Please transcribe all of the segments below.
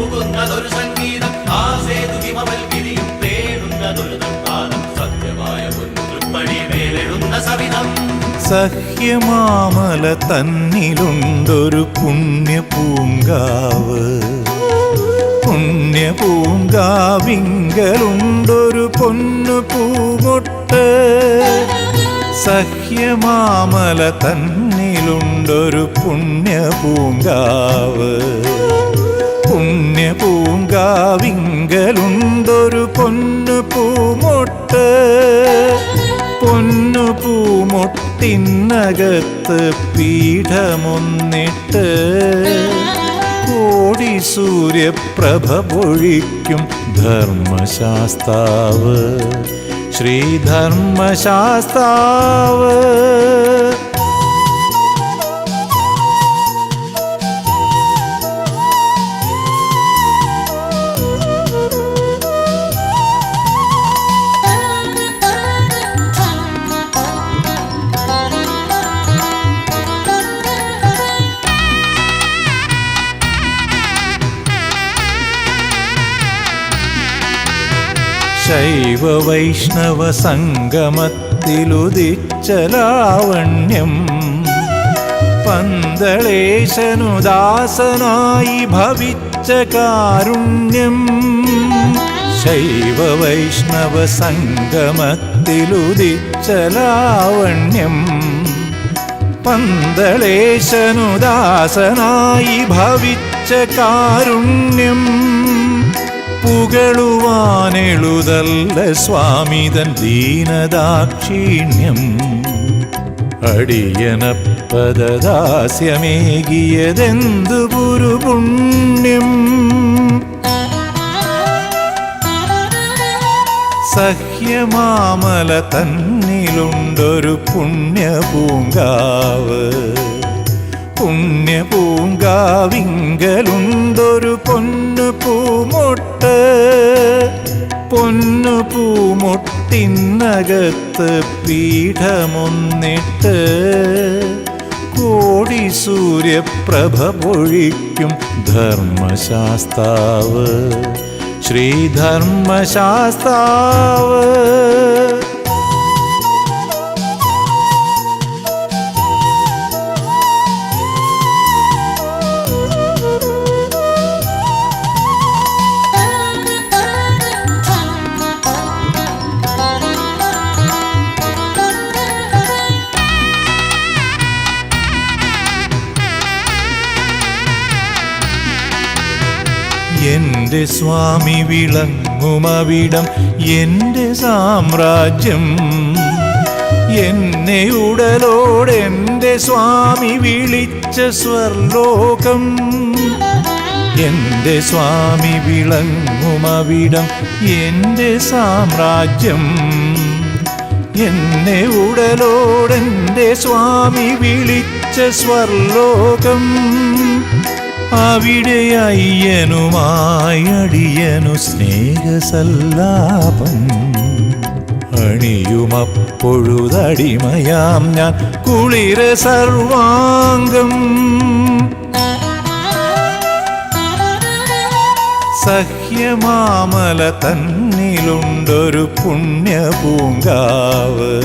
തൂകുന്നതൊരു സംഗീതം ആ സേതു ഹിമവൽ വിരിയും തേടുന്നതൊരു തൃപ്പാദം സത്യമായ ഒരു തൃപ്പടി മേലെഴുന്ന സവിധം. സഹ്യമാമല തന്നിലുണ്ടൊരു പുണ്യ പൂങ്കാവ് പുണ്യ പൂങ്കാവിങ്കലുണ്ടൊരു പൊന്നു പൂമൊട്ട്. സഹ്യമാമല തന്നിലുണ്ടൊരു പുണ്യ പൂങ്കാവ് പൂങ്കാവിങ്കലുണ്ടൊരു പൊന്നു പൂമൊട്ട്. പൊന്നു പൂമൊട്ടിനകത്ത് പീഠമൊന്നിട്ട്. കോടി സൂര്യപ്രഭ പൊഴിക്കും ധർമ്മശാസ്താവ്. ശ്രീധർമ്മശാസ്താവ്. ശൈവ വൈഷ്ണവ സംഗമത്തിലുദിച്ചലാവണ്യം പന്തളേശനുദാസനായി ഭവിച്ച കാരുണ്യം. ശൈവ വൈഷ്ണവ സംഗമത്തിലുദിച്ചലാവണ്യം പന്തളേശനുദാസനായി ഭവിച്ച കാരുണ്യം. പുകളുവാനെഴുതല്ല സ്വാമിതൻ ദീനദാക്ഷിണ്യം? അടിയനപ്പദദാസ്യമേകിയതെന്തു പുരുപുണ്യം സഹ്യമാമല തന്നിലുണ്ടൊരു പുണ്യ പൂങ്കാവ് പുണ്യ പൂങ്കാവിങ്കലുണ്ടൊരു പൊന്നു പൂമൊട്ട്. പൊന്നു പൂമൊട്ടിന്നകത്ത് പീഠമൊന്നിട്ട്. കോടി സൂര്യപ്രഭ പൊഴിക്കും ധർമ്മശാസ്താവ്. ശ്രീധർമ്മശാസ്താവ്. എന്റെ സ്വാമി വിളങ്ങുമവിടം എന്റെ സാമ്രാജ്യം. എന്നെ ഉടലോടെന്റെ സ്വാമി വിളിച്ച സ്വർലോകം. എന്റെ സ്വാമി വിളങ്ങുമവിടം എന്റെ സാമ്രാജ്യം. എന്നെ ഉടലോടെ സ്വാമി വിളിച്ച സ്വർലോകം. അവിടെ അയ്യനുമായി സ്നേഹസല്ലാപം. അണിയുമപ്പൊഴുതടിമയാം ഞാൻ കുളിര സർവാംഗം. സഹ്യമാമല തന്നിലുണ്ടൊരു പുണ്യപൂങ്കാവ്.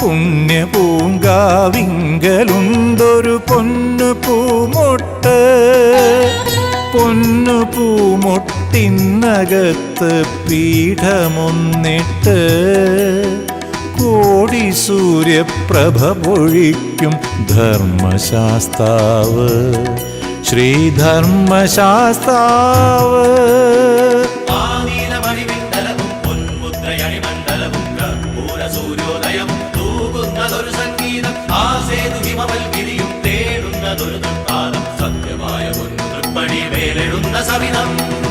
പുണ്യപൂങ്കാവിങ്കലുണ്ടൊരു പുണ്യ പൂങ്കാവിങ്കലുണ്ടൊരു പൊന്നു പൂമൊട്ട് പൊന്നു പൂമൊട്ടിന്നകത്ത് പീഠമൊന്നിട്ട് കോടി സൂര്യപ്രഭ പൊഴിക്കും ധർമ്മശാസ്താവ് ശ്രീധർമ്മശാസ്താവ്. ആനീലമണിമിണ്ടലവും തേടുന്നതൊരു കർപ്പൂര சவிதம்